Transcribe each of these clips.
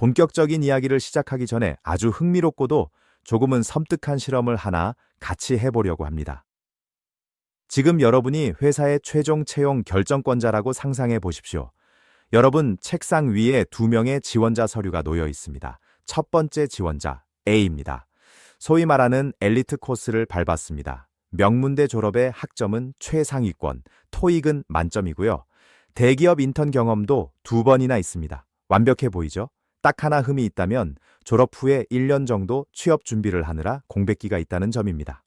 본격적인 이야기를 시작하기 전에 아주 흥미롭고도 조금은 섬뜩한 실험을 하나 같이 해보려고 합니다. 지금 여러분이 회사의 최종 채용 결정권자라고 상상해 보십시오. 여러분 책상 위에 두 명의 지원자 서류가 놓여 있습니다. 첫 번째 지원자 A입니다. 소위 말하는 엘리트 코스를 밟았습니다. 명문대 졸업의 학점은 최상위권, 토익은 만점이고요. 대기업 인턴 경험도 두 번이나 있습니다. 완벽해 보이죠? 딱 하나 흠이 있다면 졸업 후에 1년 정도 취업 준비를 하느라 공백기가 있다는 점입니다.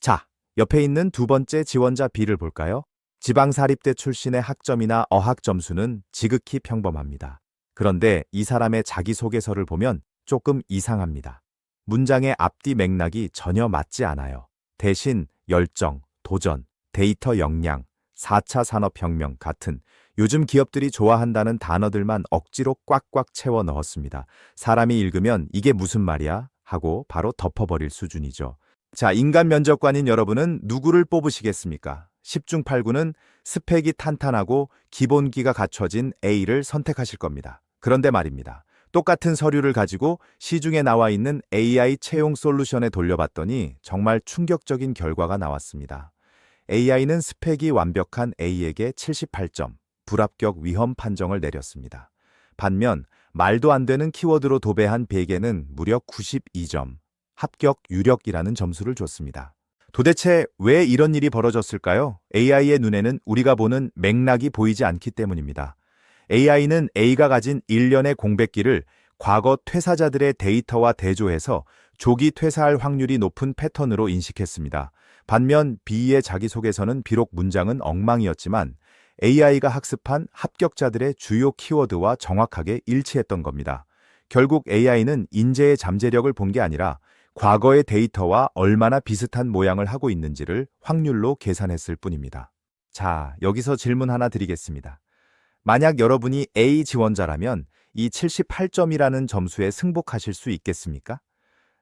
자, 옆에 있는 두 번째 지원자 B를 볼까요? 지방사립대 출신의 학점이나 어학 점수는 지극히 평범합니다. 그런데 이 사람의 자기소개서를 보면 조금 이상합니다. 문장의 앞뒤 맥락이 전혀 맞지 않아요. 대신 열정, 도전, 데이터 역량, 4차 산업혁명 같은 요즘 기업들이 좋아한다는 단어들만 억지로 꽉꽉 채워 넣었습니다. 사람이 읽으면 이게 무슨 말이야? 하고 바로 덮어버릴 수준이죠. 자, 인간 면접관인 여러분은 누구를 뽑으시겠습니까? 10중 8구는 스펙이 탄탄하고 기본기가 갖춰진 A를 선택하실 겁니다. 그런데 말입니다. 똑같은 서류를 가지고 시중에 나와 있는 AI 채용 솔루션에 돌려봤더니 정말 충격적인 결과가 나왔습니다. AI는 스펙이 완벽한 A에게 78점, 불합격 위험 판정을 내렸습니다. 반면 말도 안 되는 키워드로 도배한 B에게는 무려 92점, 합격 유력이라는 점수를 줬습니다. 도대체 왜 이런 일이 벌어졌을까요? AI의 눈에는 우리가 보는 맥락이 보이지 않기 때문입니다. AI는 A가 가진 일련의 공백기를 과거 퇴사자들의 데이터와 대조해서 조기 퇴사할 확률이 높은 패턴으로 인식했습니다. 반면 B의 자기소개서는 비록 문장은 엉망이었지만 AI가 학습한 합격자들의 주요 키워드와 정확하게 일치했던 겁니다. 결국 AI는 인재의 잠재력을 본 게 아니라 과거의 데이터와 얼마나 비슷한 모양을 하고 있는지를 확률로 계산했을 뿐입니다. 자, 여기서 질문 하나 드리겠습니다. 만약 여러분이 A 지원자라면 이 78점이라는 점수에 승복하실 수 있겠습니까?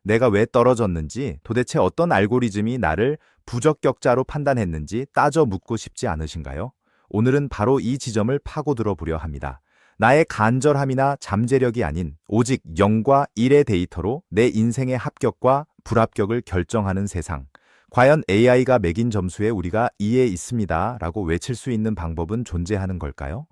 내가 왜 떨어졌는지 도대체 어떤 알고리즘이 나를 부적격자로 판단했는지 따져 묻고 싶지 않으신가요? 오늘은 바로 이 지점을 파고들어 보려 합니다. 나의 간절함이나 잠재력이 아닌 오직 0과 1의 데이터로 내 인생의 합격과 불합격을 결정하는 세상. 과연 AI가 매긴 점수에 우리가 이에 있습니다. 라고 외칠 수 있는 방법은 존재하는 걸까요?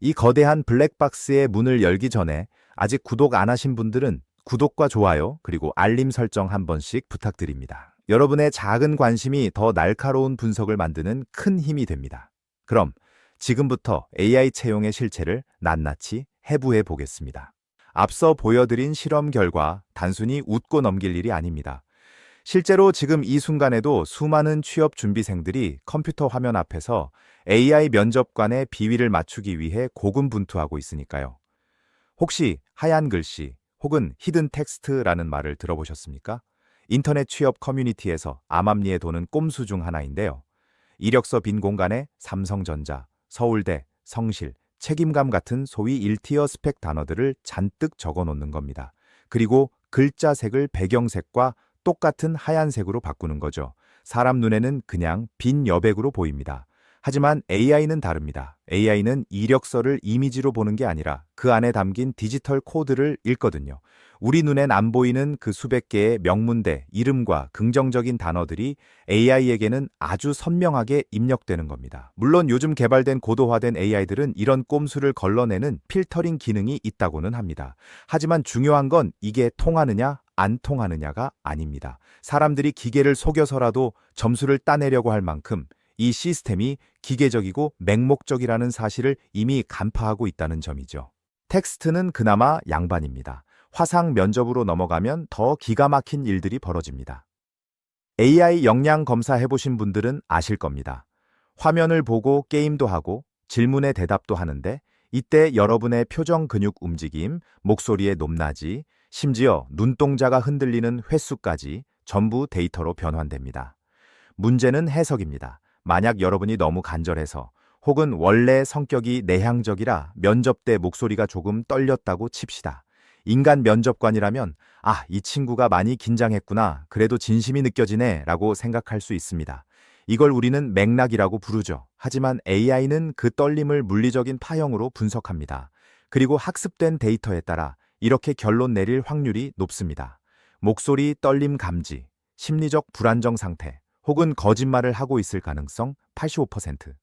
이 거대한 블랙박스의 문을 열기 전에 아직 구독 안 하신 분들은 구독과 좋아요, 그리고 알림 설정 한 번씩 부탁드립니다. 여러분의 작은 관심이 더 날카로운 분석을 만드는 큰 힘이 됩니다. 그럼 지금부터 AI 채용의 실체를 낱낱이 해부해 보겠습니다. 앞서 보여드린 실험 결과 단순히 웃고 넘길 일이 아닙니다. 실제로 지금 이 순간에도 수많은 취업 준비생들이 컴퓨터 화면 앞에서 AI 면접관의 비위를 맞추기 위해 고군분투하고 있으니까요. 혹시 하얀 글씨 혹은 히든 텍스트라는 말을 들어보셨습니까? 인터넷 취업 커뮤니티에서 암암리에 도는 꼼수 중 하나인데요. 이력서 빈 공간에 삼성전자, 서울대, 성실, 책임감 같은 소위 1티어 스펙 단어들을 잔뜩 적어 놓는 겁니다. 그리고 글자 색을 배경색과 똑같은 하얀색으로 바꾸는 거죠. 사람 눈에는 그냥 빈 여백으로 보입니다. 하지만 AI는 다릅니다. AI는 이력서를 이미지로 보는 게 아니라 그 안에 담긴 디지털 코드를 읽거든요. 우리 눈엔 안 보이는 그 수백 개의 명문대, 이름과 긍정적인 단어들이 AI에게는 아주 선명하게 입력되는 겁니다. 물론 요즘 개발된 고도화된 AI들은 이런 꼼수를 걸러내는 필터링 기능이 있다고는 합니다. 하지만 중요한 건 이게 통하느냐, 안 통하느냐가 아닙니다. 사람들이 기계를 속여서라도 점수를 따내려고 할 만큼 이 시스템이 기계적이고 맹목적이라는 사실을 이미 간파하고 있다는 점이죠. 텍스트는 그나마 양반입니다. 화상 면접으로 넘어가면 더 기가 막힌 일들이 벌어집니다. AI 역량 검사 해보신 분들은 아실 겁니다. 화면을 보고 게임도 하고 질문에 대답도 하는데 이때 여러분의 표정 근육 움직임, 목소리의 높낮이, 심지어 눈동자가 흔들리는 횟수까지 전부 데이터로 변환됩니다. 문제는 해석입니다. 만약 여러분이 너무 간절해서 혹은 원래 성격이 내향적이라 면접 때 목소리가 조금 떨렸다고 칩시다. 인간 면접관이라면 아, 이 친구가 많이 긴장했구나. 그래도 진심이 느껴지네. 라고 생각할 수 있습니다. 이걸 우리는 맥락이라고 부르죠. 하지만 AI는 그 떨림을 물리적인 파형으로 분석합니다. 그리고 학습된 데이터에 따라 이렇게 결론 내릴 확률이 높습니다. 목소리 떨림 감지, 심리적 불안정 상태, 혹은 거짓말을 하고 있을 가능성 85%.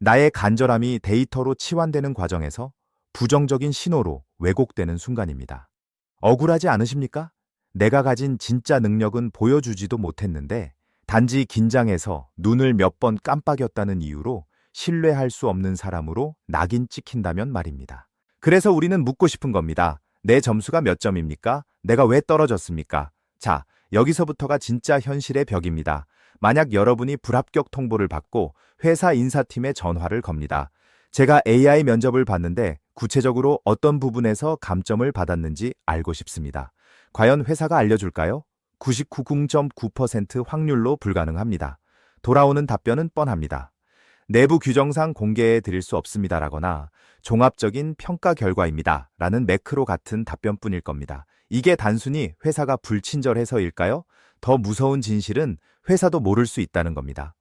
나의 간절함이 데이터로 치환되는 과정에서 부정적인 신호로 왜곡되는 순간입니다. 억울하지 않으십니까? 내가 가진 진짜 능력은 보여주지도 못했는데 단지 긴장해서 눈을 몇 번 깜빡였다는 이유로 신뢰할 수 없는 사람으로 낙인 찍힌다면 말입니다. 그래서 우리는 묻고 싶은 겁니다. 내 점수가 몇 점입니까? 내가 왜 떨어졌습니까? 자, 여기서부터가 진짜 현실의 벽입니다. 만약 여러분이 불합격 통보를 받고 회사 인사팀에 전화를 겁니다. 제가 AI 면접을 봤는데 구체적으로 어떤 부분에서 감점을 받았는지 알고 싶습니다. 과연 회사가 알려줄까요? 99.9% 확률로 불가능합니다. 돌아오는 답변은 뻔합니다. 내부 규정상 공개해 드릴 수 없습니다라거나 종합적인 평가 결과입니다. 라는 매크로 같은 답변뿐일 겁니다. 이게 단순히 회사가 불친절해서일까요? 더 무서운 진실은 회사도 모를 수 있다는 겁니다.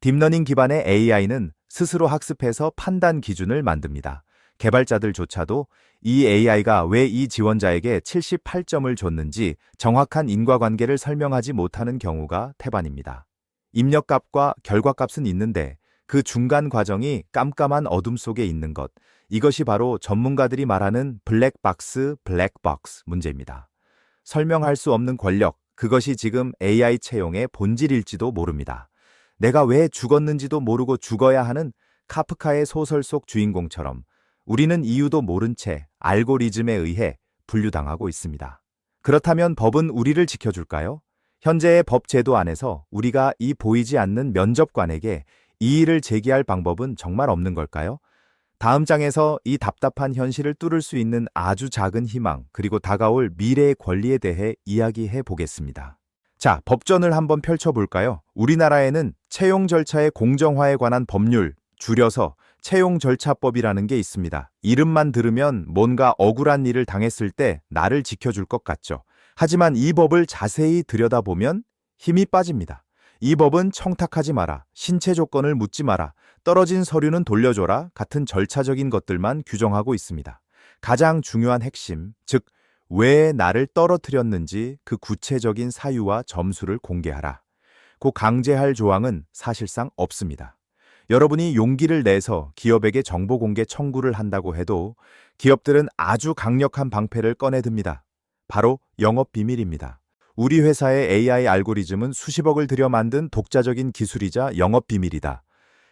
딥러닝 기반의 AI는 스스로 학습해서 판단 기준을 만듭니다. 개발자들조차도 이 AI가 왜 이 지원자에게 78점을 줬는지 정확한 인과관계를 설명하지 못하는 경우가 태반입니다. 입력값과 결과값은 있는데 그 중간 과정이 깜깜한 어둠 속에 있는 것, 이것이 바로 전문가들이 말하는 블랙박스, 블랙박스 문제입니다. 설명할 수 없는 권력, 그것이 지금 AI 채용의 본질일지도 모릅니다. 내가 왜 죽었는지도 모르고 죽어야 하는 카프카의 소설 속 주인공처럼 우리는 이유도 모른 채 알고리즘에 의해 분류당하고 있습니다. 그렇다면 법은 우리를 지켜줄까요? 현재의 법 제도 안에서 우리가 이 보이지 않는 면접관에게 이의를 제기할 방법은 정말 없는 걸까요? 다음 장에서 이 답답한 현실을 뚫을 수 있는 아주 작은 희망, 그리고 다가올 미래의 권리에 대해 이야기해 보겠습니다. 자, 법전을 한번 펼쳐볼까요? 우리나라에는 채용 절차의 공정화에 관한 법률, 줄여서 채용 절차법이라는 게 있습니다. 이름만 들으면 뭔가 억울한 일을 당했을 때 나를 지켜줄 것 같죠. 하지만 이 법을 자세히 들여다보면 힘이 빠집니다. 이 법은 청탁하지 마라, 신체 조건을 묻지 마라, 떨어진 서류는 돌려줘라 같은 절차적인 것들만 규정하고 있습니다. 가장 중요한 핵심, 즉, 왜 나를 떨어뜨렸는지 그 구체적인 사유와 점수를 공개하라. 고 강제할 조항은 사실상 없습니다. 여러분이 용기를 내서 기업에게 정보 공개 청구를 한다고 해도 기업들은 아주 강력한 방패를 꺼내듭니다. 바로 영업 비밀입니다. 우리 회사의 AI 알고리즘은 수십억을 들여 만든 독자적인 기술이자 영업 비밀이다.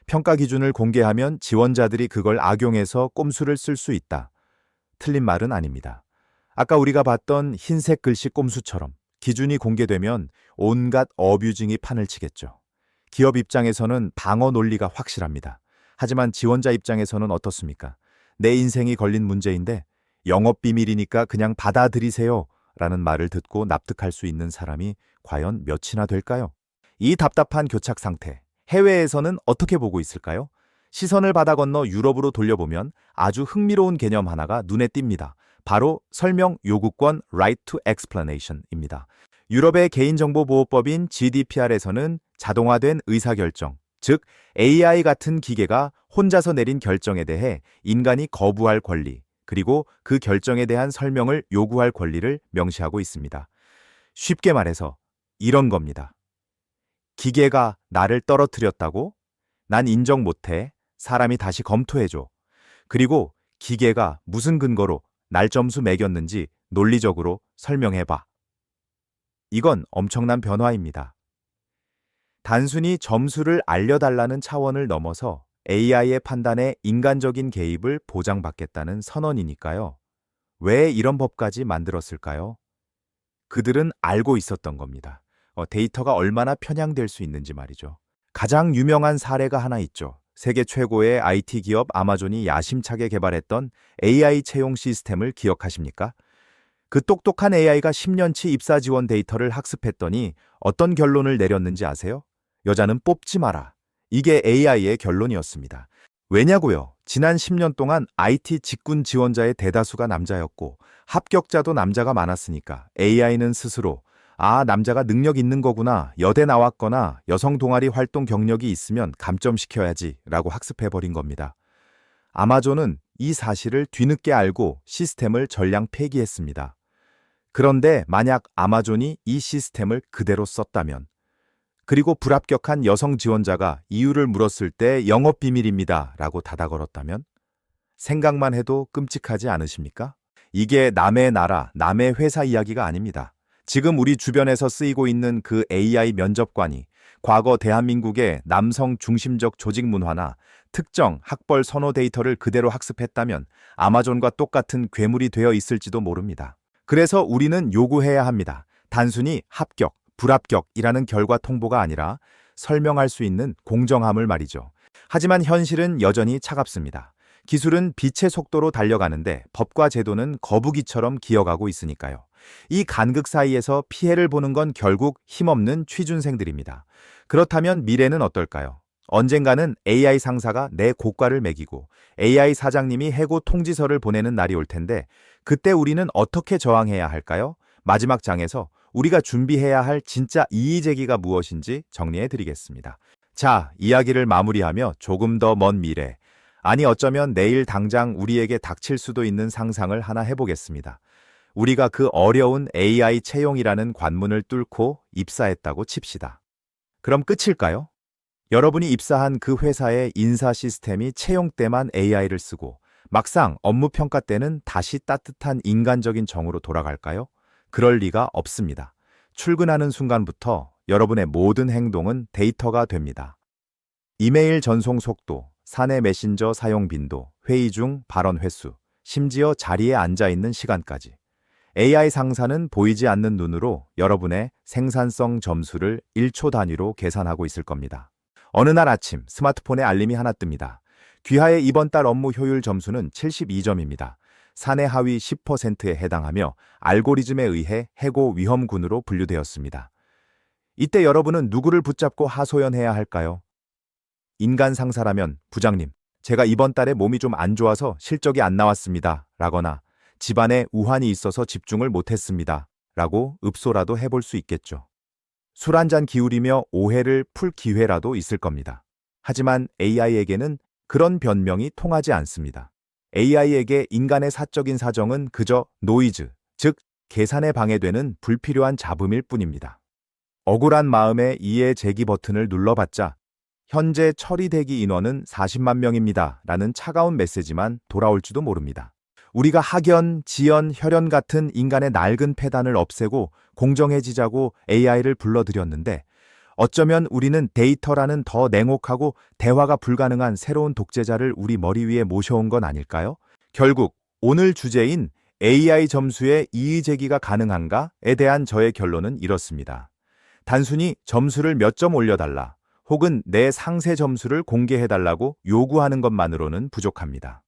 평가 기준을 공개하면 지원자들이 그걸 악용해서 꼼수를 쓸 수 있다. 틀린 말은 아닙니다. 아까 우리가 봤던 흰색 글씨 꼼수처럼 기준이 공개되면 온갖 어뷰징이 판을 치겠죠. 기업 입장에서는 방어 논리가 확실합니다. 하지만 지원자 입장에서는 어떻습니까? 내 인생이 걸린 문제인데 영업 비밀이니까 그냥 받아들이세요. 라는 말을 듣고 납득할 수 있는 사람이 과연 몇이나 될까요? 이 답답한 교착 상태, 해외에서는 어떻게 보고 있을까요? 시선을 바다 건너 유럽으로 돌려보면 아주 흥미로운 개념 하나가 눈에 띕니다. 바로 설명 요구권 Right to Explanation입니다. 유럽의 개인정보보호법인 GDPR에서는 자동화된 의사결정, 즉 AI 같은 기계가 혼자서 내린 결정에 대해 인간이 거부할 권리, 그리고 그 결정에 대한 설명을 요구할 권리를 명시하고 있습니다. 쉽게 말해서 이런 겁니다. 기계가 나를 떨어뜨렸다고? 난 인정 못해. 사람이 다시 검토해줘. 그리고 기계가 무슨 근거로 날 점수 매겼는지 논리적으로 설명해봐. 이건 엄청난 변화입니다. 단순히 점수를 알려달라는 차원을 넘어서 AI의 판단에 인간적인 개입을 보장받겠다는 선언이니까요. 왜 이런 법까지 만들었을까요? 그들은 알고 있었던 겁니다. 어, 데이터가 얼마나 편향될 수 있는지 말이죠. 가장 유명한 사례가 하나 있죠. 세계 최고의 IT 기업 아마존이 야심차게 개발했던 AI 채용 시스템을 기억하십니까? 그 똑똑한 AI가 10년치 입사 지원 데이터를 학습했더니 어떤 결론을 내렸는지 아세요? 여자는 뽑지 마라. 이게 AI의 결론이었습니다. 왜냐고요? 지난 10년 동안 IT 직군 지원자의 대다수가 남자였고 합격자도 남자가 많았으니까 AI는 스스로 아, 남자가 능력 있는 거구나. 여대 나왔거나 여성 동아리 활동 경력이 있으면 감점시켜야지 라고 학습해버린 겁니다. 아마존은 이 사실을 뒤늦게 알고 시스템을 전량 폐기했습니다. 그런데 만약 아마존이 이 시스템을 그대로 썼다면, 그리고 불합격한 여성 지원자가 이유를 물었을 때 영업 비밀입니다 라고 닫아 걸었다면, 생각만 해도 끔찍하지 않으십니까? 이게 남의 나라, 남의 회사 이야기가 아닙니다. 지금 우리 주변에서 쓰이고 있는 그 AI 면접관이 과거 대한민국의 남성 중심적 조직 문화나 특정 학벌 선호 데이터를 그대로 학습했다면 아마존과 똑같은 괴물이 되어 있을지도 모릅니다. 그래서 우리는 요구해야 합니다. 단순히 합격, 불합격이라는 결과 통보가 아니라 설명할 수 있는 공정함을 말이죠. 하지만 현실은 여전히 차갑습니다. 기술은 빛의 속도로 달려가는데 법과 제도는 거북이처럼 기어가고 있으니까요. 이 간극 사이에서 피해를 보는 건 결국 힘없는 취준생들입니다. 그렇다면 미래는 어떨까요? 언젠가는 AI 상사가 내 고가를 매기고 AI 사장님이 해고 통지서를 보내는 날이 올 텐데 그때 우리는 어떻게 저항해야 할까요? 마지막 장에서 우리가 준비해야 할 진짜 이의제기가 무엇인지 정리해 드리겠습니다. 자, 이야기를 마무리하며 조금 더 먼 미래, 아니 어쩌면 내일 당장 우리에게 닥칠 수도 있는 상상을 하나 해보겠습니다. 우리가 그 어려운 AI 채용이라는 관문을 뚫고 입사했다고 칩시다. 그럼 끝일까요? 여러분이 입사한 그 회사의 인사 시스템이 채용 때만 AI를 쓰고 막상 업무 평가 때는 다시 따뜻한 인간적인 정으로 돌아갈까요? 그럴 리가 없습니다. 출근하는 순간부터 여러분의 모든 행동은 데이터가 됩니다. 이메일 전송 속도, 사내 메신저 사용 빈도, 회의 중 발언 횟수, 심지어 자리에 앉아 있는 시간까지. AI 상사는 보이지 않는 눈으로 여러분의 생산성 점수를 1초 단위로 계산하고 있을 겁니다. 어느 날 아침 스마트폰에 알림이 하나 뜹니다. 귀하의 이번 달 업무 효율 점수는 72점입니다. 사내 하위 10%에 해당하며 알고리즘에 의해 해고 위험군으로 분류되었습니다. 이때 여러분은 누구를 붙잡고 하소연해야 할까요? 인간 상사라면 부장님, 제가 이번 달에 몸이 좀 안 좋아서 실적이 안 나왔습니다. 라거나 집안에 우환이 있어서 집중을 못했습니다. 라고 읍소라도 해볼 수 있겠죠. 술 한 잔 기울이며 오해를 풀 기회라도 있을 겁니다. 하지만 AI에게는 그런 변명이 통하지 않습니다. AI에게 인간의 사적인 사정은 그저 노이즈, 즉 계산에 방해되는 불필요한 잡음일 뿐입니다. 억울한 마음에 이해 제기 버튼을 눌러봤자 현재 처리 대기 인원은 40만 명입니다. 라는 차가운 메시지만 돌아올지도 모릅니다. 우리가 학연, 지연, 혈연 같은 인간의 낡은 폐단을 없애고 공정해지자고 AI를 불러들였는데 어쩌면 우리는 데이터라는 더 냉혹하고 대화가 불가능한 새로운 독재자를 우리 머리 위에 모셔온 건 아닐까요? 결국 오늘 주제인 AI 점수의 이의 제기가 가능한가에 대한 저의 결론은 이렇습니다. 단순히 점수를 몇 점 올려달라 혹은 내 상세 점수를 공개해달라고 요구하는 것만으로는 부족합니다.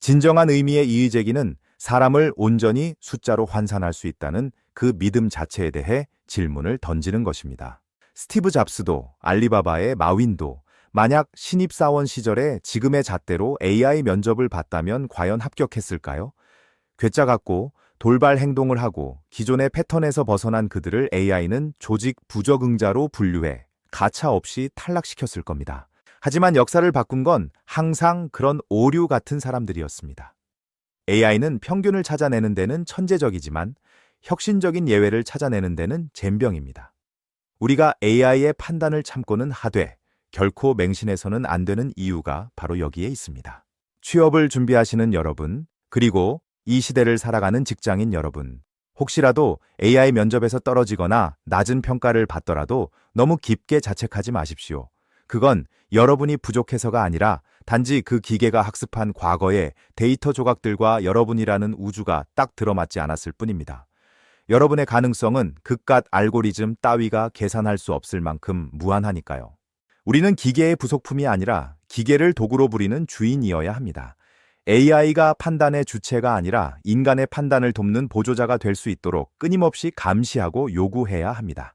진정한 의미의 이의 제기는 사람을 온전히 숫자로 환산할 수 있다는 그 믿음 자체에 대해 질문을 던지는 것입니다. 스티브 잡스도 알리바바의 마윈도 만약 신입사원 시절에 지금의 잣대로 AI 면접을 봤다면 과연 합격했을까요? 괴짜 같고 돌발 행동을 하고 기존의 패턴에서 벗어난 그들을 AI는 조직 부적응자로 분류해 가차 없이 탈락시켰을 겁니다. 하지만 역사를 바꾼 건 항상 그런 오류 같은 사람들이었습니다. AI는 평균을 찾아내는 데는 천재적이지만 혁신적인 예외를 찾아내는 데는 젬병입니다. 우리가 AI의 판단을 참고는 하되 결코 맹신해서는 안 되는 이유가 바로 여기에 있습니다. 취업을 준비하시는 여러분, 그리고 이 시대를 살아가는 직장인 여러분, 혹시라도 AI 면접에서 떨어지거나 낮은 평가를 받더라도 너무 깊게 자책하지 마십시오. 그건 여러분이 부족해서가 아니라 단지 그 기계가 학습한 과거의 데이터 조각들과 여러분이라는 우주가 딱 들어맞지 않았을 뿐입니다. 여러분의 가능성은 그깟 알고리즘 따위가 계산할 수 없을 만큼 무한하니까요. 우리는 기계의 부속품이 아니라 기계를 도구로 부리는 주인이어야 합니다. AI가 판단의 주체가 아니라 인간의 판단을 돕는 보조자가 될 수 있도록 끊임없이 감시하고 요구해야 합니다.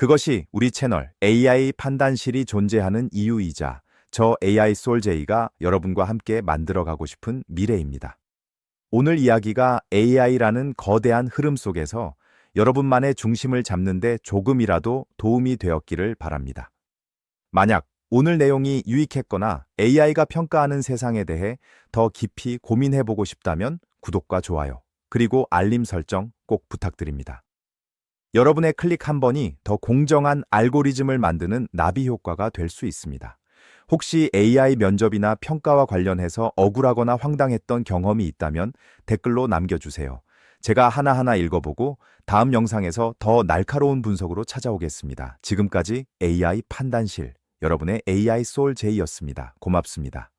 그것이 우리 채널 AI 판단실이 존재하는 이유이자 저 AI 솔제이가 여러분과 함께 만들어가고 싶은 미래입니다. 오늘 이야기가 AI라는 거대한 흐름 속에서 여러분만의 중심을 잡는데 조금이라도 도움이 되었기를 바랍니다. 만약 오늘 내용이 유익했거나 AI가 평가하는 세상에 대해 더 깊이 고민해보고 싶다면 구독과 좋아요, 그리고 알림 설정 꼭 부탁드립니다. 여러분의 클릭 한 번이 더 공정한 알고리즘을 만드는 나비 효과가 될 수 있습니다. 혹시 AI 면접이나 평가와 관련해서 억울하거나 황당했던 경험이 있다면 댓글로 남겨주세요. 제가 하나하나 읽어보고 다음 영상에서 더 날카로운 분석으로 찾아오겠습니다. 지금까지 AI 판단실, 여러분의 AI 소울 제이였습니다. 고맙습니다.